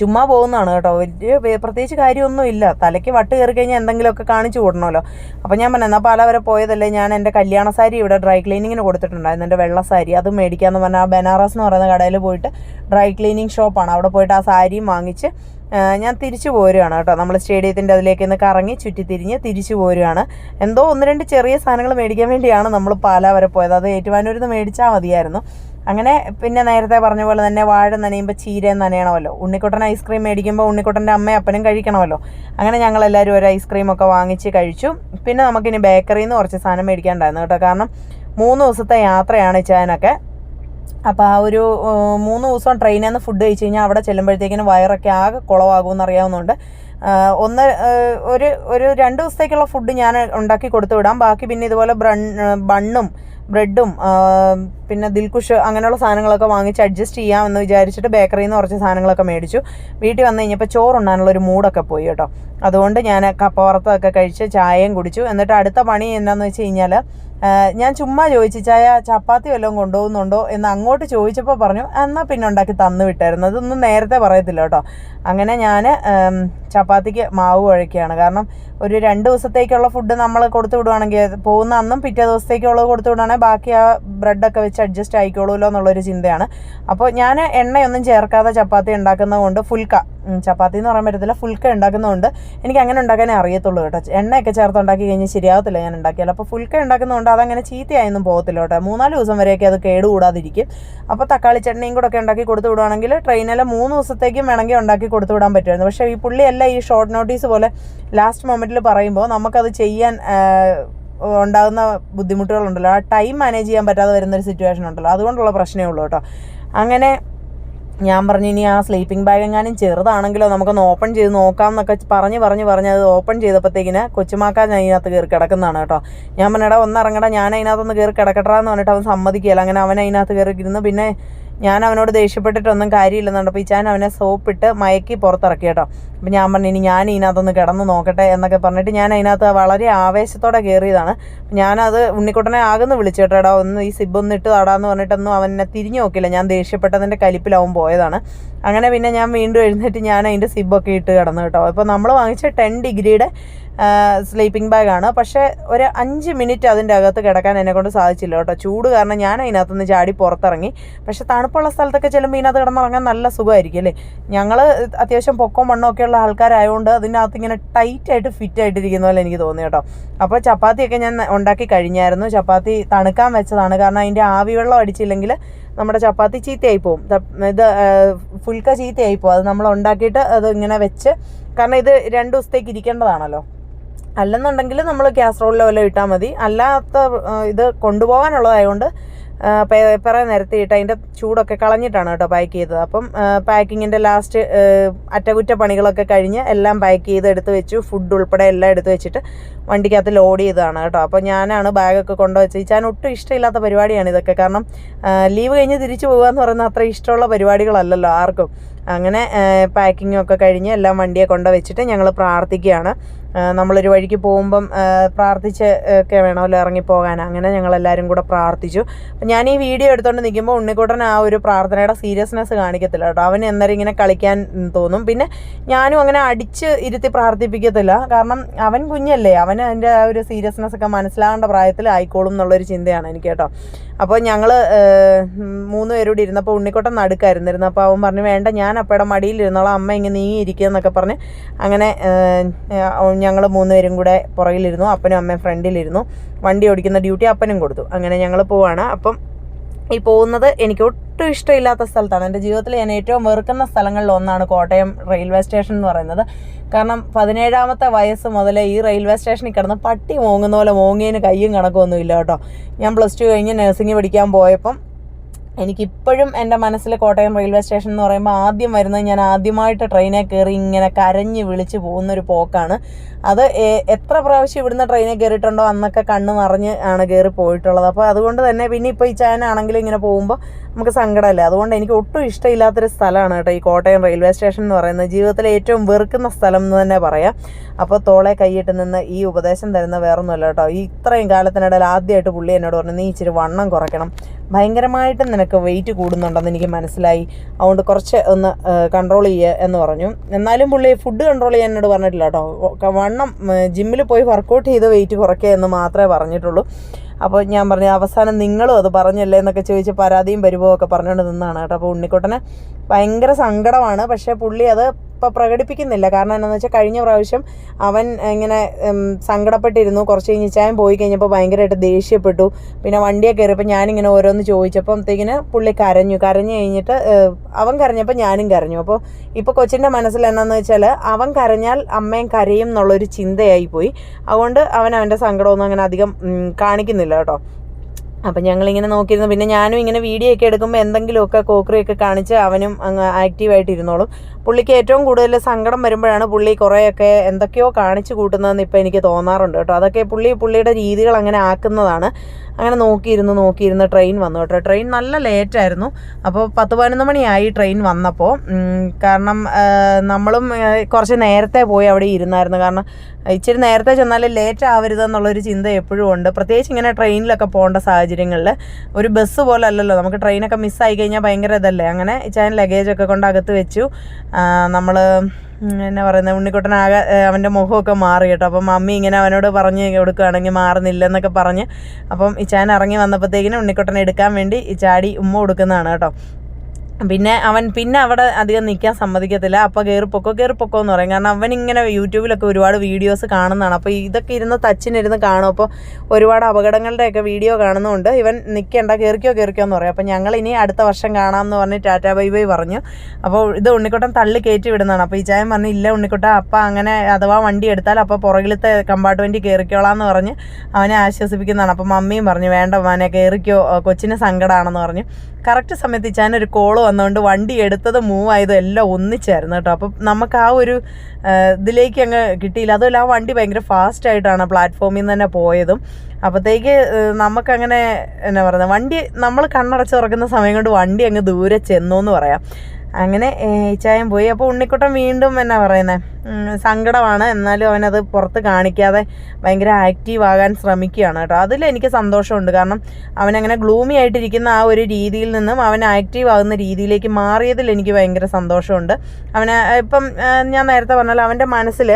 ചുമ്മാ പോകുന്നതാണ് കേട്ടോ. വലിയ പ്രത്യേകിച്ച് കാര്യമൊന്നുമില്ല തലയ്ക്ക് വട്ട് കയറി കഴിഞ്ഞാൽ എന്തെങ്കിലുമൊക്കെ കാണിച്ചു കൂടണമല്ലോ. അപ്പോൾ ഞാൻ പറഞ്ഞു എന്നാൽ പല വരെ പോയതല്ലേ? ഞാൻ എന്റെ കല്യാണ സാരി ഇവിടെ ഡ്രൈ ക്ലീനിങ്ങിന് കൊടുത്തിട്ടുണ്ടായിരുന്നു. എന്റെ വെള്ള സാരി. അത് മേടിക്കാമെന്ന് പറഞ്ഞാൽ ബനാറസ് എന്ന് പറയുന്ന കടയിൽ പോയിട്ട് ഡ്രൈ ക്ലീനിങ് ഷോപ്പാണ്. അവിടെ പോയിട്ട് ആ സാരിയും വാങ്ങിച്ച് ഞാൻ തിരിച്ചു പോരുകയാണ് കേട്ടോ. നമ്മൾ സ്റ്റേഡിയത്തിന്റെ അതിലേക്ക് ഒന്ന് കറങ്ങി ചുറ്റി തിരിഞ്ഞ് തിരിച്ചു പോരുകയാണ് എന്തോ ഒന്ന് രണ്ട് ചെറിയ സാധനങ്ങൾ മേടിക്കാൻ വേണ്ടിയാണ് നമ്മൾ പാലാ വരെ പോയത്. അത് ഏറ്റുവാനൂരിൽ നിന്ന് മേടിച്ചാൽ മതിയായിരുന്നു. അങ്ങനെ പിന്നെ നേരത്തെ പറഞ്ഞ പോലെ തന്നെ വാഴ നനയുമ്പോൾ ചീര നനയണമല്ലോ. ഉണ്ണിക്കുട്ടൻ ഐസ്ക്രീം മേടിക്കുമ്പോൾ ഉണ്ണിക്കുട്ടന്റെ അമ്മയും അപ്പനും കഴിക്കണമല്ലോ. അങ്ങനെ ഞങ്ങൾ എല്ലാവരും ഒരു ഐസ്ക്രീം ഒക്കെ വാങ്ങിച്ച് കഴിച്ചു. പിന്നെ നമുക്കിനി ബേക്കറിയിൽ നിന്ന് കുറച്ച് സാധനം മേടിക്കാണ്ടായിരുന്നു കേട്ടോ. കാരണം മൂന്ന് ദിവസത്തെ യാത്രയാണ് ഇച്ചാനൊക്കെ അപ്പോൾ ആ ഒരു മൂന്ന് ദിവസം ട്രെയിനിൽ നിന്ന് ഫുഡ് കഴിച്ച് കഴിഞ്ഞാൽ അവിടെ ചെല്ലുമ്പോഴത്തേക്കിനും വയറൊക്കെ ആകെ കുളമാകുമെന്ന് അറിയാവുന്നതുകൊണ്ട് ഒന്ന് ഒരു ഒരു രണ്ട് ദിവസത്തേക്കുള്ള ഫുഡ് ഞാൻ ഉണ്ടാക്കി കൊടുത്തു വിടാം. ബാക്കി പിന്നെ ഇതുപോലെ ബ്രൺ ബണ്ണും ബ്രെഡും പിന്നെ ദിൽകുഷ് അങ്ങനെയുള്ള സാധനങ്ങളൊക്കെ വാങ്ങിച്ച് അഡ്ജസ്റ്റ് ചെയ്യാമെന്ന് വിചാരിച്ചിട്ട് ബേക്കറിയിൽ നിന്ന് കുറച്ച് സാധനങ്ങളൊക്കെ മേടിച്ചു. വീട്ടിൽ വന്നു കഴിഞ്ഞപ്പോൾ ചോറുണ്ണാനുള്ള ഒരു മൂടൊക്കെ പോയി കേട്ടോ. അതുകൊണ്ട് ഞാൻ കപ്പ വറുത്തതൊക്കെ കഴിച്ച് ചായയും കുടിച്ചു. എന്നിട്ട് അടുത്ത പണി എന്താണെന്ന് വെച്ച് കഴിഞ്ഞാൽ ഞാൻ ചുമ്മാ ചോദിച്ചു ചായ ചപ്പാത്തി വല്ലതും കൊണ്ടുപോകുന്നുണ്ടോ? എന്ന് അങ്ങോട്ട് ചോദിച്ചപ്പോൾ പറഞ്ഞു എന്നാൽ പിന്നെ ഉണ്ടാക്കി തന്നു വിട്ടായിരുന്നു. അതൊന്നും നേരത്തെ പറയത്തില്ല കേട്ടോ. അങ്ങനെ ഞാൻ ചപ്പാത്തിക്ക് മാവ് കുഴയ്ക്കുകയാണ് കാരണം ഒരു രണ്ട് ദിവസത്തേക്കുള്ള ഫുഡ് നമ്മൾ കൊടുത്തു വിടുവാണെങ്കിൽ പോകുന്ന അന്നും പിറ്റേ ദിവസത്തേക്കുള്ളത് കൊടുത്തു വിടുവാണെങ്കിൽ ബാക്കി ആ ബ്രെഡൊക്കെ വെച്ച് അഡ്ജസ്റ്റ് ആയിക്കോളൂല്ലോ എന്നുള്ളൊരു ചിന്തയാണ്. അപ്പോൾ ഞാൻ എണ്ണയൊന്നും ചേർക്കാതെ ചപ്പാത്തി ഉണ്ടാക്കുന്നത് കൊണ്ട് ഫുൽക്ക ചപ്പാത്തി എന്ന് പറയാൻ പറ്റത്തില്ല ഫുൽക്ക ഉണ്ടാക്കുന്നതുകൊണ്ട് എനിക്ക് അങ്ങനെ ഉണ്ടാക്കാനേ അറിയത്തുള്ളൂ കേട്ടോ. എണ്ണയൊക്കെ ചേർത്ത് ഉണ്ടാക്കി കഴിഞ്ഞാൽ ശരിയാവത്തില്ല ഞാൻ ഉണ്ടാക്കിയാൽ. അപ്പോൾ ഫുൽക്ക ഉണ്ടാക്കുന്നതുകൊണ്ട് അതങ്ങനെ ചീത്തയായൊന്നും പോകത്തില്ല കേട്ടോ. മൂന്നാൽ ദിവസം വരെയൊക്കെ അത് കേടുകൂടാതിരിക്കും. അപ്പോൾ തക്കാളി ചട്നിയും കൂടെ ഒക്കെ ഉണ്ടാക്കി കൊടുത്തു വിടുവാണെങ്കിൽ ട്രെയിനിൽ മൂന്ന് ദിവസത്തേക്കും വേണമെങ്കിൽ ഉണ്ടാക്കി കൊടുത്തു വിടാൻ പറ്റുമായിരുന്നു. പക്ഷേ ഈ പുള്ളിയല്ല ഈ ഷോർട്ട് നോട്ടീസ് പോലെ ലാസ്റ്റ് മൊമെന്റിൽ പറയുമ്പോൾ നമുക്കത് ചെയ്യാൻ ഉണ്ടാകുന്ന ബുദ്ധിമുട്ടുകളുണ്ടല്ലോ. ആ ടൈം മാനേജ് ചെയ്യാൻ പറ്റാതെ വരുന്നൊരു സിറ്റുവേഷൻ ഉണ്ടല്ലോ. അതുകൊണ്ടുള്ള പ്രശ്നമേ ഉള്ളൂ കേട്ടോ. അങ്ങനെ ഞാൻ പറഞ്ഞു ഇനി ആ സ്ലീപ്പിംഗ് ബാഗ് എങ്ങാനും ചെറുതാണെങ്കിലോ നമുക്കൊന്ന് ഓപ്പൺ ചെയ്ത് നോക്കാം എന്നൊക്കെ പറഞ്ഞ് പറഞ്ഞ് പറഞ്ഞ് അത് ഓപ്പൺ ചെയ്തപ്പോഴത്തേക്കിന് കൊച്ചുമാക്കാൻ അതിനകത്ത് കയറി കിടക്കുന്നതാണ് കേട്ടോ. ഞാൻ പറഞ്ഞടാ ഒന്ന് ഞാൻ അതിനകത്തൊന്ന് കയറി കിടക്കട്ടാ എന്ന് പറഞ്ഞിട്ട് അവൻ സമ്മതിക്കുകയില്ല. അങ്ങനെ അവൻ അതിനകത്ത് കയറി ഇരുന്നു പിന്നെ ഞാൻ അവനോട് ദേഷ്യപ്പെട്ടിട്ടൊന്നും കാര്യമില്ലെന്നുണ്ട് അപ്പോൾ ഞാൻ അവനെ സോപ്പിട്ട് മയക്കി പുറത്തിറക്കി കേട്ടോ. അപ്പം ഞാൻ പറഞ്ഞു ഇനി ഞാൻ ഇതിനകത്തൊന്ന് കിടന്ന് നോക്കട്ടെ എന്നൊക്കെ പറഞ്ഞിട്ട് ഞാൻ അതിനകത്ത് വളരെ ആവേശത്തോടെ കയറിയതാണ് ഞാനത് ഉണ്ണിക്കുട്ടനെ ആകുന്നു വിളിച്ചു കേട്ടോ ഒന്ന് ഈ സിബ് ഒന്ന് ഇട്ട് താടാന്ന് പറഞ്ഞിട്ടൊന്നും അവനെ തിരിഞ്ഞു നോക്കില്ല. ഞാൻ ദേഷ്യപ്പെട്ടതിന്റെ കലിപ്പിലാവും പോയതാണ്. അങ്ങനെ പിന്നെ ഞാൻ വീണ്ടും എഴുന്നേറ്റ് ഞാൻ അതിന്റെ സിബൊക്കെ ഇട്ട് കിടന്നു കേട്ടോ. അപ്പോൾ നമ്മൾ വാങ്ങിച്ച ടെൻ ഡിഗ്രിയുടെ സ്ലീപ്പിംഗ് ബാഗാണ്. പക്ഷേ ഒരു അഞ്ച് മിനിറ്റ് അതിന്റെ അകത്ത് കിടക്കാൻ എന്നെ കൊണ്ട് സാധിച്ചില്ല കേട്ടോ. ചൂട് കാരണം ഞാൻ അതിനകത്തുനിന്ന് ചാടി പുറത്തിറങ്ങി. പക്ഷേ തണുപ്പുള്ള സ്ഥലത്തൊക്കെ ചെല്ലുമ്പോൾ ഇതിനകത്ത് കിടന്നിറങ്ങാൻ നല്ല സുഖമായിരിക്കും അല്ലേ? ഞങ്ങൾ അത്യാവശ്യം പൊക്കവും മണ്ണും ഒക്കെ ഉള്ള ആൾക്കാരായതുകൊണ്ട് അതിനകത്ത് ഇങ്ങനെ ടൈറ്റ് ആയിട്ട് ഫിറ്റ് ആയിട്ടിരിക്കുന്ന പോലെ എനിക്ക് തോന്നി കേട്ടോ. അപ്പോൾ ചപ്പാത്തിയൊക്കെ ഞാൻ ഉണ്ടാക്കി കഴിഞ്ഞായിരുന്നു. ചപ്പാത്തി തണുക്കാൻ വെച്ചതാണ്. കാരണം അതിന്റെ ആവി വെള്ളം അടിച്ചില്ലെങ്കിൽ നമ്മുടെ ചപ്പാത്തി ചീത്തയായി പോകും ഇത് ഫുൽക്ക ചീത്തയായി പോകും അത് നമ്മൾ ഉണ്ടാക്കിയിട്ട് അത് ഇങ്ങനെ വെച്ച് കാരണം ഇത് രണ്ട് ദിവസത്തേക്ക് ഇരിക്കേണ്ടതാണല്ലോ. അല്ലെന്നുണ്ടെങ്കിൽ നമ്മൾ കാസറോളിലോ വല്ലതും ഇട്ടാൽ മതി. അല്ലാത്ത ഇത് കൊണ്ടുപോകാനുള്ളതായതുകൊണ്ട് പേപ്പറെ നിരത്തിയിട്ട് അതിന്റെ ചൂടൊക്കെ കളഞ്ഞിട്ടാണ് കേട്ടോ പാക്ക് ചെയ്തത്. അപ്പം പാക്കിങ്ങിന്റെ ലാസ്റ്റ് അറ്റകുറ്റപ്പണികളൊക്കെ കഴിഞ്ഞ് എല്ലാം പാക്ക് ചെയ്ത് എടുത്ത് വെച്ചു. ഫുഡ് ഉൾപ്പെടെ എല്ലാം എടുത്ത് വെച്ചിട്ട് വണ്ടിക്കകത്ത് ലോഡ് ചെയ്തതാണ് കേട്ടോ. അപ്പോൾ ഞാനാണ് ബാഗൊക്കെ കൊണ്ടുവച്ച് ഞാൻ ഒട്ടും ഇഷ്ടമില്ലാത്ത പരിപാടിയാണ് ഇതൊക്കെ. കാരണം ലീവ് കഴിഞ്ഞ് തിരിച്ചു പോകുക എന്ന് പറയുന്നത് അത്ര ഇഷ്ടമുള്ള പരിപാടികളല്ലല്ലോ ആർക്കും. അങ്ങനെ പാക്കിങ്ങൊക്കെ കഴിഞ്ഞ് എല്ലാം വണ്ടിയെ കൊണ്ടുവച്ചിട്ട് ഞങ്ങൾ പ്രാർത്ഥിക്കുകയാണ്. നമ്മളൊരു വഴിക്ക് പോകുമ്പം പ്രാർത്ഥിച്ച് ഒക്കെ വേണമല്ലോ ഇറങ്ങിപ്പോകാൻ. അങ്ങനെ ഞങ്ങളെല്ലാവരും കൂടെ പ്രാർത്ഥിച്ചു. ഞാൻ ഈ വീഡിയോ എടുത്തുകൊണ്ട് നിൽക്കുമ്പോൾ ഉണ്ണിക്കൂട്ടൻ ആ ഒരു പ്രാർത്ഥനയുടെ സീരിയസ്നെസ് കാണിക്കത്തില്ല കേട്ടോ. അവൻ അന്നേരം ഇങ്ങനെ കളിക്കാൻ തോന്നും. പിന്നെ ഞാനും അങ്ങനെ അടിച്ച് ഇരുത്തി പ്രാർത്ഥിപ്പിക്കത്തില്ല. കാരണം അവൻ കുഞ്ഞല്ലേ. അവൻ അതിന്റെ ആ ഒരു സീരിയസ്നെസ് ഒക്കെ മനസ്സിലാകേണ്ട പ്രായത്തിൽ ആയിക്കോളും എന്നുള്ളൊരു ചിന്തയാണ് എനിക്ക് കേട്ടോ. അപ്പോൾ ഞങ്ങൾ മൂന്ന് പേരോട് ഇരുന്നപ്പോൾ ഉണ്ണിക്കുട്ടൻ നടുക്കായിരുന്നിരുന്നു. അപ്പോൾ അവൻ പറഞ്ഞു വേണ്ട ഞാൻ അപ്പയുടെ മടിയിൽ ഇരുന്നോളാം അമ്മ ഇങ്ങനെ നീങ്ങിയിരിക്കുക എന്നൊക്കെ പറഞ്ഞ് അങ്ങനെ ഞങ്ങൾ മൂന്നുപേരും കൂടെ പുറകിലിരുന്നു അപ്പനും അമ്മയും ഫ്രണ്ടിലിരുന്നു. വണ്ടി ഓടിക്കുന്ന ഡ്യൂട്ടി അപ്പനും കൊടുത്തു. അങ്ങനെ ഞങ്ങൾ പോവാണ്. അപ്പം ഈ പോകുന്നത് എനിക്ക് ഒട്ടും ഇഷ്ടമില്ലാത്ത സ്ഥലത്താണ്. എന്റെ ജീവിതത്തിൽ ഞാൻ ഏറ്റവും വെറുക്കുന്ന സ്ഥലങ്ങളിൽ ഒന്നാണ് കോട്ടയം റെയിൽവേ സ്റ്റേഷൻ എന്ന് പറയുന്നത്. കാരണം പതിനേഴാമത്തെ വയസ്സ് മുതലേ ഈ റെയിൽവേ സ്റ്റേഷനിൽ കിടന്ന് പട്ടി മോങ്ങുന്ന പോലെ മോങ്ങിയതിന് കയ്യും കണക്കൊന്നുമില്ല കേട്ടോ. ഞാൻ പ്ലസ് ടു കഴിഞ്ഞ് നഴ്സിംഗ് പഠിക്കാൻ പോയപ്പം എനിക്കിപ്പോഴും എന്റെ മനസ്സിൽ കോട്ടയം റെയിൽവേ സ്റ്റേഷൻ എന്ന് പറയുമ്പോൾ ആദ്യം വരുന്നത് ഞാൻ ആദ്യമായിട്ട് ട്രെയിനെ കയറി ഇങ്ങനെ കരഞ്ഞ് വിളിച്ച് പോകുന്നൊരു പോക്കാണ്. അത് എത്ര പ്രാവശ്യം ഇവിടുന്ന് ട്രെയിനിൽ കയറിയിട്ടുണ്ടോ അന്നൊക്കെ കണ്ണ് നിറഞ്ഞ് ആണ് കയറി പോയിട്ടുള്ളത്. അപ്പോൾ അതുകൊണ്ട് തന്നെ പിന്നെ ഇപ്പോൾ ഈ ചാനാണെങ്കിലും ഇങ്ങനെ പോകുമ്പോൾ നമുക്ക് സങ്കടമല്ല? അതുകൊണ്ട് എനിക്ക് ഒട്ടും ഇഷ്ടമില്ലാത്തൊരു സ്ഥലമാണ് കേട്ടോ ഈ കോട്ടയം റെയിൽവേ സ്റ്റേഷൻ എന്ന് പറയുന്നത്. ജീവിതത്തിലെ ഏറ്റവും വെറുക്കുന്ന സ്ഥലം എന്ന് തന്നെ പറയാം. അപ്പോൾ തോളെ കൈയിട്ട് നിന്ന് ഈ ഉപദേശം തരുന്ന വേറൊന്നുമല്ല കേട്ടോ. ഈ ഇത്രയും കാലത്തിനിടയിൽ ആദ്യമായിട്ട് പുള്ളി എന്നോട് പറഞ്ഞു നീ ഇച്ചിരി വണ്ണം കുറയ്ക്കണം. ഭയങ്കരമായിട്ട് നിനക്ക് വെയിറ്റ് കൂടുന്നുണ്ടെന്ന് എനിക്ക് മനസ്സിലായി. അതുകൊണ്ട് കുറച്ച് ഒന്ന് കൺട്രോൾ ചെയ്യുക എന്ന് പറഞ്ഞു. എന്നാലും പുള്ളി ഫുഡ് കൺട്രോൾ ചെയ്യാൻ എന്നോട് പറഞ്ഞിട്ടില്ല കേട്ടോ. വണ്ണം ജിമ്മിൽ പോയി വർക്കൗട്ട് ചെയ്ത് വെയിറ്റ് കുറയ്ക്കുക എന്ന് മാത്രമേ പറഞ്ഞിട്ടുള്ളൂ. അപ്പോൾ ഞാൻ പറഞ്ഞു അവസാനം നിങ്ങളും അത് പറഞ്ഞല്ലേ? എന്നൊക്കെ ചോദിച്ച് പരാതിയും പരിഭവമൊക്കെ പറഞ്ഞുകൊണ്ട് നിന്നാണ് കേട്ടോ. അപ്പോൾ ഉണ്ണിക്കുട്ടന് ഭയങ്കര സങ്കടമാണ്. പക്ഷേ പുള്ളി അത് ഇപ്പം പ്രകടിപ്പിക്കുന്നില്ല. കാരണം എന്താണെന്ന് വെച്ചാൽ കഴിഞ്ഞ പ്രാവശ്യം അവൻ ഇങ്ങനെ സങ്കടപ്പെട്ടിരുന്നു. കുറച്ച് കഴിഞ്ഞ് ചായം പോയി കഴിഞ്ഞപ്പോൾ ഭയങ്കരമായിട്ട് ദേഷ്യപ്പെട്ടു. പിന്നെ വണ്ടിയെ കയറിയപ്പോൾ ഞാനിങ്ങനെ ഓരോന്ന് ചോദിച്ചപ്പോഴത്തേക്കിന് പുള്ളി കരഞ്ഞു. കരഞ്ഞു കഴിഞ്ഞിട്ട് അവൻ കരഞ്ഞപ്പോൾ ഞാനും കരഞ്ഞു. അപ്പോൾ ഇപ്പോൾ കൊച്ചിന്റെ മനസ്സിൽ എന്താണെന്ന് വെച്ചാൽ അവൻ കരഞ്ഞാൽ അമ്മയും കരയും എന്നുള്ളൊരു ചിന്തയായി പോയി. അതുകൊണ്ട് അവൻ അവന്റെ സങ്കടമൊന്നും അങ്ങനെ അധികം കാണിക്കുന്നില്ല കേട്ടോ. അപ്പം ഞങ്ങളിങ്ങനെ നോക്കിയിരുന്നു. പിന്നെ ഞാനും ഇങ്ങനെ വീഡിയോ ഒക്കെ എടുക്കുമ്പോൾ എന്തെങ്കിലുമൊക്കെ കോക്കറിയൊക്കെ കാണിച്ച് അവനും അങ്ങ് ആക്റ്റീവായിട്ട് ഇരുന്നോളും. പുള്ളിക്ക് ഏറ്റവും കൂടുതൽ സങ്കടം വരുമ്പോഴാണ് പുള്ളി കുറേയൊക്കെ എന്തൊക്കെയോ കാണിച്ചു കൂട്ടുന്നതെന്ന് ഇപ്പോൾ എനിക്ക് തോന്നാറുണ്ട് കേട്ടോ. അതൊക്കെ പുള്ളി പുള്ളിയുടെ രീതികൾ അങ്ങനെ ആക്കുന്നതാണ്. അങ്ങനെ നോക്കിയിരുന്ന് നോക്കിയിരുന്ന് ട്രെയിൻ വന്നു കേട്ടോ. ട്രെയിൻ നല്ല ലേറ്റായിരുന്നു അപ്പോൾ പത്ത് പതിനൊന്ന് മണിയായി ട്രെയിൻ വന്നപ്പോൾ കാരണം നമ്മളും കുറച്ച് നേരത്തെ പോയി അവിടെ ഇരുന്നായിരുന്നു. കാരണം ഇച്ചിരി നേരത്തെ ചെന്നാൽ ലേറ്റ് ആവരുതെന്നുള്ളൊരു ചിന്ത എപ്പോഴും ഉണ്ട്. പ്രത്യേകിച്ച് ഇങ്ങനെ ട്രെയിനിലൊക്കെ പോകേണ്ട സാഹചര്യങ്ങളിൽ ഒരു ബസ് പോലെ അല്ലല്ലോ. നമുക്ക് ട്രെയിനൊക്കെ മിസ്സായി കഴിഞ്ഞാൽ ഭയങ്കര ഇതല്ലേ? അങ്ങനെ ഇച്ചാൻ ലഗേജൊക്കെ കൊണ്ട് അകത്ത് വെച്ചു. നമ്മൾ എന്നാ പറയുന്നത് ഉണ്ണിക്കുട്ടനാകെ അവന്റെ മുഖമൊക്കെ മാറി കേട്ടോ. അപ്പം മമ്മി ഇങ്ങനെ അവനോട് പറഞ്ഞ് കൊടുക്കുകയാണെങ്കിൽ മാറുന്നില്ലെന്നൊക്കെ പറഞ്ഞ് അപ്പം ഇച്ചാൻ ഇറങ്ങി വന്നപ്പോഴത്തേക്കിനും ഉണ്ണിക്കുട്ടനെ എടുക്കാൻ വേണ്ടി ഈ ചാടി ഉമ്മ കൊടുക്കുന്നതാണ് കേട്ടോ. പിന്നെ അവൻ പിന്നെ അവിടെ അധികം നിൽക്കാൻ സമ്മതിക്കത്തില്ല. അപ്പോൾ കയറിപ്പൊക്കോ കയറിപ്പൊക്കോ കയറി പൊക്കോ എന്ന് പറയും. കാരണം അവൻ ഇങ്ങനെ യൂട്യൂബിലൊക്കെ ഒരുപാട് വീഡിയോസ് കാണുന്നതാണ്. അപ്പോൾ ഇതൊക്കെ ഇരുന്ന് തച്ചിനിരുന്ന് കാണും. അപ്പോൾ ഒരുപാട് അപകടങ്ങളുടെയൊക്കെ വീഡിയോ കാണുന്നതുകൊണ്ട് ഇവൻ നിൽക്കേണ്ട കയറിക്കോ കയറിക്കോ എന്ന് പറയും. അപ്പോൾ ഞങ്ങൾ ഇനി അടുത്ത വർഷം കാണാമെന്ന് പറഞ്ഞ് ടാറ്റാ ബൈ ബൈ പറഞ്ഞു. അപ്പോൾ ഇത് ഉണ്ണിക്കുട്ടൻ തള്ളി കയറ്റി വിടുന്നതാണ്. അപ്പോൾ ഈ ചായം പറഞ്ഞു ഇല്ല ഉണ്ണിക്കുട്ടൻ അപ്പം അങ്ങനെ അഥവാ വണ്ടി എടുത്താൽ അപ്പോൾ പുറകിലത്തെ കമ്പാർട്ട്മെന്റ് കയറിക്കോളാം എന്ന് പറഞ്ഞ് അവനെ ആശ്വസിപ്പിക്കുന്നതാണ്. അപ്പോൾ മമ്മിയും പറഞ്ഞു വേണ്ട മോനെ കയറിക്കോ കൊച്ചിന് സങ്കടമാണെന്ന് പറഞ്ഞു. കറക്റ്റ് സമയത്ത് ഇച്ചാൻ ഒരു കോൾ വന്നുകൊണ്ട് വണ്ടി എടുത്തത് മൂവ് ആയതും എല്ലാം ഒന്നിച്ചായിരുന്നു കേട്ടോ. അപ്പം നമുക്ക് ആ ഒരു ഇതിലേക്ക് അങ്ങ് കിട്ടിയില്ല. അതുമല്ല ആ വണ്ടി ഭയങ്കര ഫാസ്റ്റ് ആയിട്ടാണ് പ്ലാറ്റ്ഫോമിൽ നിന്ന് തന്നെ പോയതും. അപ്പോഴത്തേക്ക് നമുക്കങ്ങനെ എന്നാ പറയുന്നത് വണ്ടി നമ്മൾ കണ്ണടച്ച് തുറക്കുന്ന സമയം കൊണ്ട് വണ്ടി അങ്ങ് ദൂരെ ചെന്നു എന്ന് പറയാം. അങ്ങനെ ഈച്ചായം പോയി. അപ്പോൾ ഉണ്ണിക്കുട്ടൻ വീണ്ടും എന്നാ പറയുന്നത് സങ്കടമാണ്. എന്നാലും അവനത് പുറത്ത് കാണിക്കാതെ ഭയങ്കര ആക്റ്റീവ് ആകാൻ ശ്രമിക്കുകയാണ് കേട്ടോ. അതിൽ എനിക്ക് സന്തോഷമുണ്ട്. കാരണം അവനങ്ങനെ ഗ്ലൂമി ആയിട്ടിരിക്കുന്ന ആ ഒരു രീതിയിൽ നിന്നും അവൻ ആക്റ്റീവ് ആകുന്ന രീതിയിലേക്ക് മാറിയതിൽ എനിക്ക് ഭയങ്കര സന്തോഷമുണ്ട്. അവന് ഇപ്പം ഞാൻ നേരത്തെ പറഞ്ഞാൽ അവന്റെ മനസ്സിൽ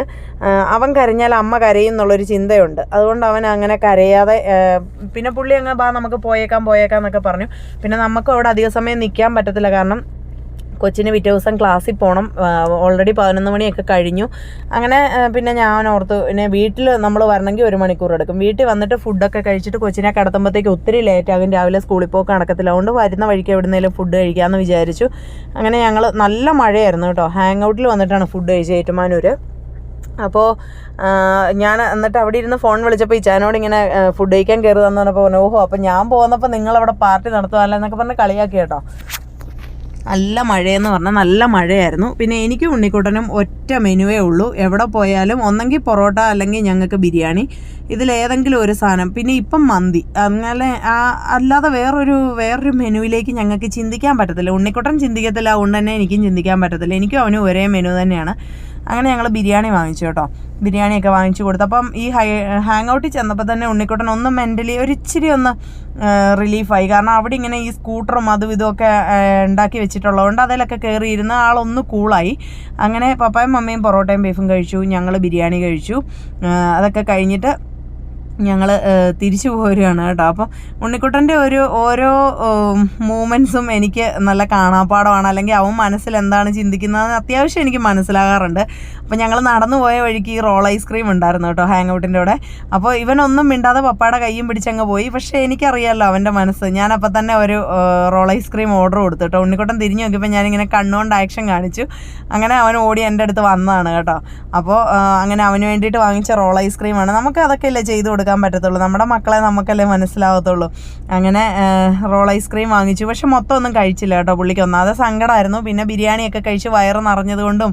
അവൻ കരഞ്ഞാൽ അമ്മ കരയും എന്നുള്ളൊരു ചിന്തയുണ്ട്. അതുകൊണ്ട് അവൻ അങ്ങനെ കരയാതെ പിന്നെ പുള്ളി അങ്ങ് ബാ നമുക്ക് പോയേക്കാം പോയേക്കാം എന്നൊക്കെ പറഞ്ഞു. പിന്നെ നമുക്ക് അവിടെ അധിക സമയം നിൽക്കാൻ പറ്റത്തില്ല. കാരണം കൊച്ചിന് പിറ്റേ ദിവസം ക്ലാസ്സിൽ പോകണം ഓൾറെഡി പതിനൊന്ന് മണിയൊക്കെ കഴിഞ്ഞു. അങ്ങനെ പിന്നെ ഞാൻ ഓർത്തു പിന്നെ വീട്ടിൽ നമ്മൾ വരണമെങ്കിൽ ഒരു മണിക്കൂർ എടുക്കും. വീട്ടിൽ വന്നിട്ട് ഫുഡൊക്കെ കഴിച്ചിട്ട് കൊച്ചിനെ കിടത്തുമ്പോഴത്തേക്ക് ഒത്തിരി ലേറ്റ് ആകും. രാവിലെ സ്കൂളിൽ പോക്ക് നടക്കത്തില്ല. അതുകൊണ്ട് വരുന്ന വഴിക്ക് എവിടുന്നേലും ഫുഡ് കഴിക്കാമെന്ന് വിചാരിച്ചു. അങ്ങനെ ഞങ്ങൾ നല്ല മഴയായിരുന്നു കേട്ടോ. ഹാങ് ഔട്ടിൽ വന്നിട്ടാണ് ഫുഡ് കഴിച്ചത് ഏറ്റുമാനൂർ അപ്പോൾ ഞാൻ എന്നിട്ട് അവിടെ ഇരുന്ന് ഫോൺ വിളിച്ചപ്പോൾ ഈ ചാനോട് ഇങ്ങനെ ഫുഡ് കഴിക്കാൻ കയറി തന്നു പറഞ്ഞപ്പോൾ പറഞ്ഞു ഓഹോ അപ്പോൾ ഞാൻ പോകുന്നപ്പോൾ നിങ്ങളവിടെ പാർട്ടി നടത്തുമല്ലോ എന്നൊക്കെ പറഞ്ഞ് കളിയാക്കി കേട്ടോ. നല്ല മഴയെന്ന് പറഞ്ഞാൽ നല്ല മഴയായിരുന്നു. പിന്നെ എനിക്കും ഉണ്ണിക്കുട്ടനും ഒറ്റ മെനുവേ ഉള്ളൂ. എവിടെ പോയാലും ഒന്നെങ്കിൽ പൊറോട്ട അല്ലെങ്കിൽ ഞങ്ങൾക്ക് ബിരിയാണി. ഇതിലേതെങ്കിലും ഒരു സാധനം. പിന്നെ ഇപ്പം മന്തി. അങ്ങനെ ആ അല്ലാതെ വേറൊരു വേറൊരു മെനുവിലേക്ക് ഞങ്ങൾക്ക് ചിന്തിക്കാൻ പറ്റത്തില്ല. ഉണ്ണിക്കുട്ടൻ ചിന്തിക്കത്തില്ല അതുകൊണ്ട് തന്നെ എനിക്കും ചിന്തിക്കാൻ പറ്റത്തില്ല. എനിക്കും അവനും ഒരേ മെനു തന്നെയാണ്. അങ്ങനെ ഞങ്ങൾ ബിരിയാണി വാങ്ങിച്ചു കേട്ടോ. ബിരിയാണിയൊക്കെ വാങ്ങിച്ചു കൊടുത്തു. അപ്പം ഈ ഹൈ ഹാങ് ഔട്ടിൽ ചെന്നപ്പോൾ തന്നെ ഉണ്ണിക്കുട്ടൻ ഒന്ന് മെന്റലി ഒരു ഇച്ചിരി ഒന്ന് റിലീഫായി കാരണം അവിടെ ഇങ്ങനെ ഈ സ്കൂട്ടറും അതും ഇതുമൊക്കെ ഉണ്ടാക്കി വെച്ചിട്ടുള്ളതുകൊണ്ട് അതിലൊക്കെ കയറിയിരുന്ന് ആളൊന്ന് കൂളായി അങ്ങനെ പപ്പായും മമ്മയും പൊറോട്ടയും ബീഫും കഴിച്ചു. ഞങ്ങൾ ബിരിയാണി കഴിച്ചു. അതൊക്കെ കഴിഞ്ഞിട്ട് ഞങ്ങൾ തിരിച്ചു പോരുകയാണ് കേട്ടോ. അപ്പം ഉണ്ണിക്കുട്ടന്റെ ഒരു ഓരോ മൂമെൻസും എനിക്ക് നല്ല കാണാപ്പാടമാണ്. അല്ലെങ്കിൽ അവൻ മനസ്സിൽ എന്താണ് ചിന്തിക്കുന്നതെന്ന് അത്യാവശ്യം എനിക്ക് മനസ്സിലാകാറുണ്ട്. അപ്പം ഞങ്ങൾ നടന്നു പോയ വഴിക്ക് ഈ റോൾ ഐസ്ക്രീം ഉണ്ടായിരുന്നു കേട്ടോ ഹാങ് ഔട്ടിന്റെ കൂടെ അപ്പോൾ ഇവനൊന്നും മിണ്ടാതെ പപ്പയുടെ കയ്യും പിടിച്ചങ്ങ് പോയി. പക്ഷേ എനിക്കറിയാമല്ലോ അവന്റെ മനസ്സ്. ഞാനപ്പോൾ തന്നെ ഒരു റോൾ ഐസ്ക്രീം ഓർഡർ കൊടുത്തു കേട്ടോ. ഉണ്ണിക്കുട്ടൻ തിരിഞ്ഞു നോക്കിയപ്പോൾ ഞാനിങ്ങനെ കണ്ണുകൊണ്ട് ആക്ഷൻ കാണിച്ചു. അങ്ങനെ അവൻ ഓടി എന്റെ അടുത്ത് വന്നതാണ് കേട്ടോ. അപ്പോൾ അങ്ങനെ അവന് വേണ്ടിയിട്ട് വാങ്ങിച്ച റോൾ ഐസ്ക്രീമാണ് നമുക്ക് അതൊക്കെ അല്ലേ ചെയ്ത് ചെയ്തു കൊടുക്കാൻ പറ്റത്തുള്ളൂ. നമ്മുടെ മക്കളെ നമുക്കല്ലേ മനസ്സിലാവത്തുള്ളൂ. അങ്ങനെ റോൾ ഐസ്ക്രീം വാങ്ങിച്ചു. പക്ഷെ മൊത്തം ഒന്നും കഴിച്ചില്ല കേട്ടോ പുള്ളിക്ക് ഒന്നാതെ സങ്കടമായിരുന്നു. പിന്നെ ബിരിയാണിയൊക്കെ കഴിച്ച് വയറ് നിറഞ്ഞതുകൊണ്ടും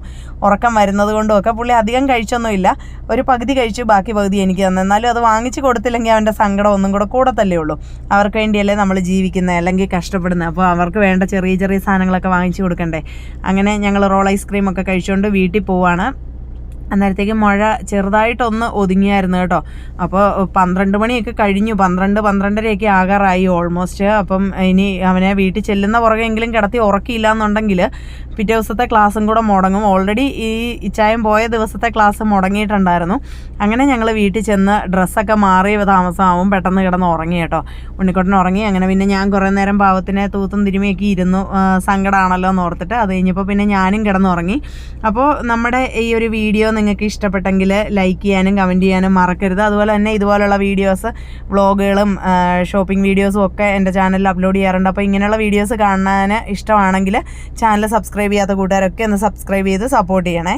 ഉറക്കം വരുന്നത് കൊണ്ടും ഒക്കെ പുള്ളി അധികം കഴിച്ചൊന്നുമില്ല. ഒരു പകുതി കഴിച്ചു ബാക്കി പകുതി എനിക്ക് തന്നെ. എന്നാലും അത് വാങ്ങിച്ചു കൊടുത്തില്ലെങ്കിൽ അവന്റെ സങ്കടം ഒന്നും കൂടെ കൂടത്തല്ലേ ഉള്ളൂ. അവർക്ക് വേണ്ടിയല്ലേ നമ്മൾ ജീവിക്കുന്നത് അല്ലെങ്കിൽ കഷ്ടപ്പെടുന്നത് അപ്പോൾ അവർക്ക് വേണ്ട ചെറിയ ചെറിയ സാധനങ്ങളൊക്കെ വാങ്ങിച്ചു കൊടുക്കണ്ടേ. അങ്ങനെ ഞങ്ങൾ റോൾ ഐസ്ക്രീം ഒക്കെ കഴിച്ചുകൊണ്ട് വീട്ടിൽ പോവാണ്. അന്നേരത്തേക്ക് മഴ ചെറുതായിട്ടൊന്ന് ഒതുങ്ങിയായിരുന്നു കേട്ടോ. അപ്പോൾ പന്ത്രണ്ട് മണിയൊക്കെ കഴിഞ്ഞു. പന്ത്രണ്ട് പന്ത്രണ്ടരയൊക്കെ ആകാറായി ഓൾമോസ്റ്റ് അപ്പം ഇനി അവനെ വീട്ടിൽ ചെല്ലുന്ന പുറകെങ്കിലും കിടത്തി ഉറക്കിയില്ല എന്നുണ്ടെങ്കിൽ പിറ്റേ ദിവസത്തെ ക്ലാസ്സും കൂടെ മുടങ്ങും. ഓൾറെഡി ഈ ഇച്ചായം പോയ ദിവസത്തെ ക്ലാസ് മുടങ്ങിയിട്ടുണ്ടായിരുന്നു. അങ്ങനെ ഞങ്ങൾ വീട്ടിൽ ചെന്ന് ഡ്രസ്സൊക്കെ മാറി താമസമാവും പെട്ടെന്ന് കിടന്ന് ഉറങ്ങി കേട്ടോ. ഉണ്ണിക്കുട്ടൻ ഉറങ്ങി. അങ്ങനെ പിന്നെ ഞാൻ കുറേ നേരം പാവത്തിനെ തൂത്തും തിരുമിയൊക്കെ ഇരുന്നു. സങ്കടമാണല്ലോ എന്ന് ഓർത്തിട്ട് അത് കഴിഞ്ഞപ്പോൾ പിന്നെ ഞാനും കിടന്നുറങ്ങി. അപ്പോൾ നമ്മുടെ ഈ ഒരു വീഡിയോ നിങ്ങൾക്ക് ഇഷ്ടപ്പെട്ടെങ്കിൽ ലൈക്ക് ചെയ്യാനും കമന്റ് ചെയ്യാനും മറക്കരുത്. അതുപോലെ തന്നെ ഇതുപോലുള്ള വീഡിയോസ് വ്ളോഗുകളും ഷോപ്പിംഗ് വീഡിയോസും ഒക്കെ എന്റെ ചാനലിൽ അപ്ലോഡ് ചെയ്യാറുണ്ട്. അപ്പോൾ ഇങ്ങനെയുള്ള വീഡിയോസ് കാണാൻ ഇഷ്ടമാണെങ്കിൽ ചാനൽ സബ്സ്ക്രൈബ് ചെയ്യാത്ത കൂട്ടുകാരൊക്കെ ഒന്ന് സബ്സ്ക്രൈബ് ചെയ്ത് സപ്പോർട്ട് ചെയ്യണേ.